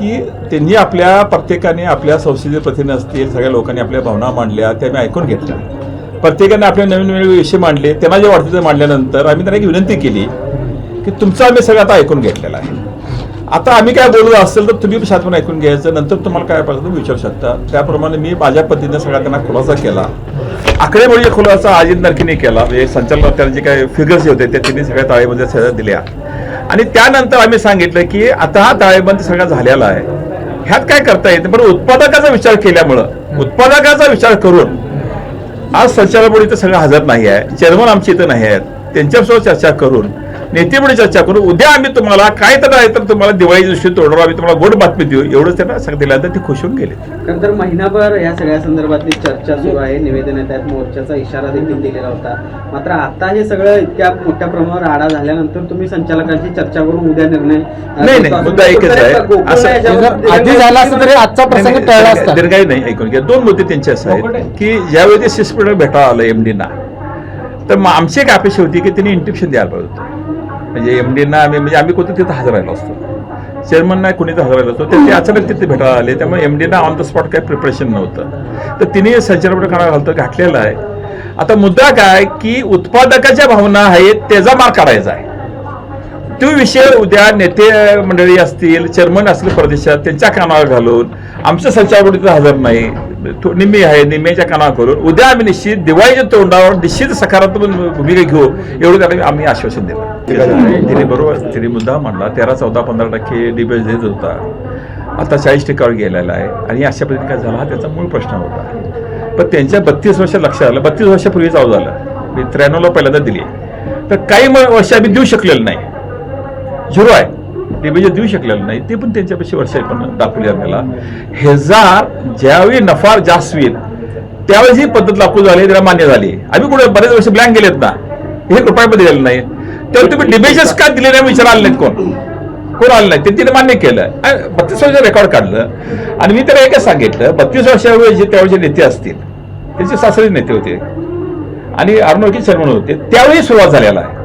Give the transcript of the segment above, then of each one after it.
की त्यांनी आपल्या प्रत्येकाने आपल्या संसदीय प्रतिनिधी असतील सगळ्या लोकांनी आपल्या भावना मांडल्या त्या मी ऐकून घेतल्या. प्रत्येकाने आपले नवीन नवीन विषय मांडले त्यांना जे वाटतं ते मांडल्यानंतर आम्ही त्यांना एक विनंती केली की तुमचं आम्ही सगळं आता ऐकून घेतलेलं आहे. आता आम्ही काय बोललो असेल तर तुम्ही शांतपणे ऐकून घ्यायचं नंतर तुम्हाला काय पाहिजे तुम्ही विचारू शकता. त्याप्रमाणे मी माझ्या पद्धतीने सगळा त्यांना खुलासा केला. आकडेमोडीचा म्हणजे खुलासा आजिंद नरकीने केला म्हणजे संचालक त्यांचे जे काही फिगर्स होते ते त्यांनी सगळ्या ताळेमध्ये सगळ्या दिल्या. आणि त्यानंतर आम्ही सांगितलं की आता हा ताळेबंद सगळा झालेला आहे. ह्यात काय करता येते पण उत्पादकाचा विचार केल्यामुळं उत्पादकाचा विचार करून आज संचालक बोर्ड इथं सगळं हजर नाही आहे चेअरमन आमची इथं नाही आहेत त्यांच्यासोबत चर्चा करून नेतेपुढे चर्चा करून उद्या आम्ही तुम्हाला काय तर आहे तर तुम्हाला दिवाळी दिवशी तोडणार आम्ही तुम्हाला गोड बातमी देऊ. एवढंच त्यांना सांग दिल्यानंतर ते खुश होऊन गेले. खरं तर महिनाभर या सगळ्या संदर्भातली चर्चा सुरू आहे. निवेदन येत आहेत मोर्चाचा इशारा देखील दिलेला होता. मात्र आता हे सगळं इतक्या मोठ्या प्रमाणावर आढा झाल्यानंतर तुम्ही संचालकांची चर्चा करून उद्या निर्णय नाही, नाही. मुद्दा एकच आहे. असं- आधी झाला असतं तरी आजचा प्रसंग टळला असता. दीर्घाई नाही ऐकून घ्या. दोन मुद्दे त्यांचे असे आहेत की ज्यावेळी ते शिस्पीड भेटायला आलं एमडीना तर मग आमची एक अपेक्षा होती की त्यांनी इंटिप्शन द्यायला पाहिजे होतं. म्हणजे एमडीना आम्ही म्हणजे आम्ही कोणतं तिथं हजर राहिलो असतो. चेअरमन नाही कोणी हजर राहिलो असतो. तर ते अचानक तिथे भेटायला आले. त्यामुळे एमडीना ऑन द स्पॉट काही प्रिपरेशन नव्हतं. तर तिने संचालक काढा घालतं घातलेलं आहे. आता मुद्दा काय की उत्पादकाच्या भावना आहेत त्याचा मार काढायचा आहे. तो विषय उद्या नेते मंडळी असतील चेअरमन असतील प्रदेशात त्यांच्या कानावर घालून आमचं संचालक तिथं हजर नाही. निम्मी आहे निम्म्याच्या कानावर घालून उद्या आम्ही निश्चित दिवाळीच्या तोंडावर निश्चित सकारात्मक भूमिका घेऊ एवढं त्याला आम्ही आश्वासन दिलं. तिने बरोबर. तिने मुद्दा मांडला तेरा चौदा पंधरा टक्के डिबेट देत होता. आता चाळीस टक्क्यावर गेलेला आहे. आणि अशा पद्धतीने काय झाला हा त्याचा मूळ प्रश्न होता. पण त्यांच्या बत्तीस वर्ष लक्षात आलं बत्तीस वर्षापूर्वी चालू झालं मी त्र्याण्णवला पहिल्यांदा दिली. तर काही म- वर्ष आम्ही देऊ शकलेलं नाही. झिरो आहे. ते म्हणजे देऊ शकलेलं नाही. ते पण त्यांच्यापेक्षा वर्ष पण दाखवली आपल्याला. हेजार ज्यावेळी नफा जास्त होईल त्यावेळेस ही पद्धत लागू झाली त्याला मान्य झाली. आम्ही कुठे बरेच वर्ष ब्लँक गेलेत ना. हे रुपयामध्ये गेलं नाही. त्यावेळी तुम्ही डिबेशन्स का दिले नाही विचार आले नाहीत कोण? कोण आलं नाही? ते तिने मान्य केलं. बत्तीस वर्ष रेकॉर्ड काढलं. आणि मी त्याला एकच सांगितलं बत्तीस वर्षावेळी जे त्यावेळेचे नेते असतील त्यांचे सासरे नेते होते. आणि अर्णोकी चेअरमन होते. त्यावेळी सुरुवात झालेला आहे.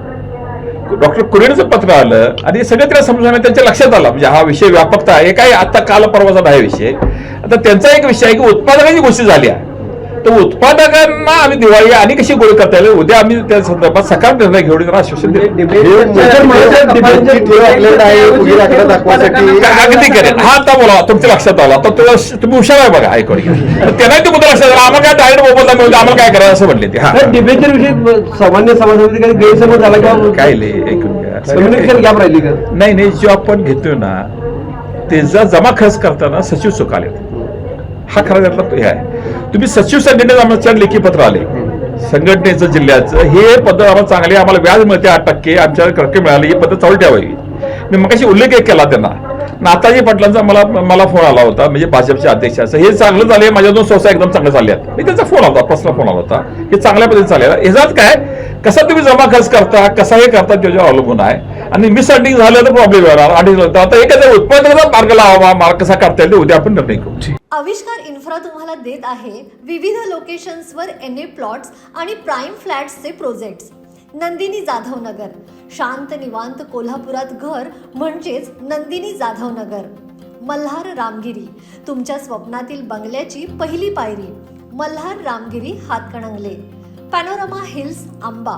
डॉक्टर कुरेडचं पत्र आलं आणि हे सगळं त्याला समजून त्यांच्या लक्षात आला. म्हणजे हा विषय व्यापकता आहे. काय आता काल परवाचा आहे विषय. आता त्यांचा एक विषय आहे की उत्पादनाची गोष्टी झाल्या तर उत्पादकांना आम्ही दिवाळी आणि कशी गोळी करता येईल? उद्या आम्ही त्या संदर्भात सकाळ निर्णय घेऊन त्याला आश्वासन अगदी करेल हा आता बोला तुमच्या लक्षात आला. तर तुला तुम्ही हुशार आहे बघा ऐकून त्यांनाही ते मुद्दा लक्षात आला. आम्हाला काय डायरेक्ट मोबदला मिळतो आम्हाला काय करायचं असं म्हटले ते. हा. डिबेटच्या विषयी सामान्य समाजामध्ये काही गैरसमज झाला किंवा काय कम्युनिकेशन गॅप राहिली का? नाही नाही जो आपण घेतोय ना त्याचा जमा खर्च करताना सचिव चुकाले हा खरा त्यातला हे आहे. तुम्ही सचिव संघटनेत आमच्या लेखी पत्र आले. संघटनेचं जिल्ह्याचं हे पद्धत आम्हाला चांगली आम्हाला व्याज मिळते आठ टक्के आमच्या रक्कम मिळाली ही पद्धत चालू ठेवावी. मी मग उल्लेख एक केला त्यांना. नाताजी पाटलांचा मला मला फोन आला होता म्हणजे भाजपचे अध्यक्षाचा हे चांगलं झाले माझ्या दोन संस्था एकदम चांगल्या चालल्यात मी त्यांचा फोन आला होता पर्सनल फोन आला होता. हे चांगल्या पद्धतीने चाललेला ह्याच्यात काय? कसा तुम्ही जमा खर्च करता? कसा हे करता? त्याच्यावर अवलंबून आहे. आणि मिसअंडिंग झालं तर प्रॉब्लेम येणार. आणि आता एक उत्पादनाचा मार्ग लावा मार्ग कसा करता येईल उद्या आपण निर्णय करू आविष्कार इन्फ्रा तुम्हाला देत आहे विविध लोकेशन्सवर एन ए प्लॉट्स आणि प्राईम फ्लॅट्सचे प्रोजेक्ट्स नंदिनी जाधव नगर. शांत निवांत कोल्हापुरात घर म्हणजेच नंदिनी जाधव नगर. मल्हार रामगिरी. तुमच्या स्वप्नातील बंगल्याची पहिली पायरी. Malhar Ramgiri Hatkanangale. Panorama hills Amba.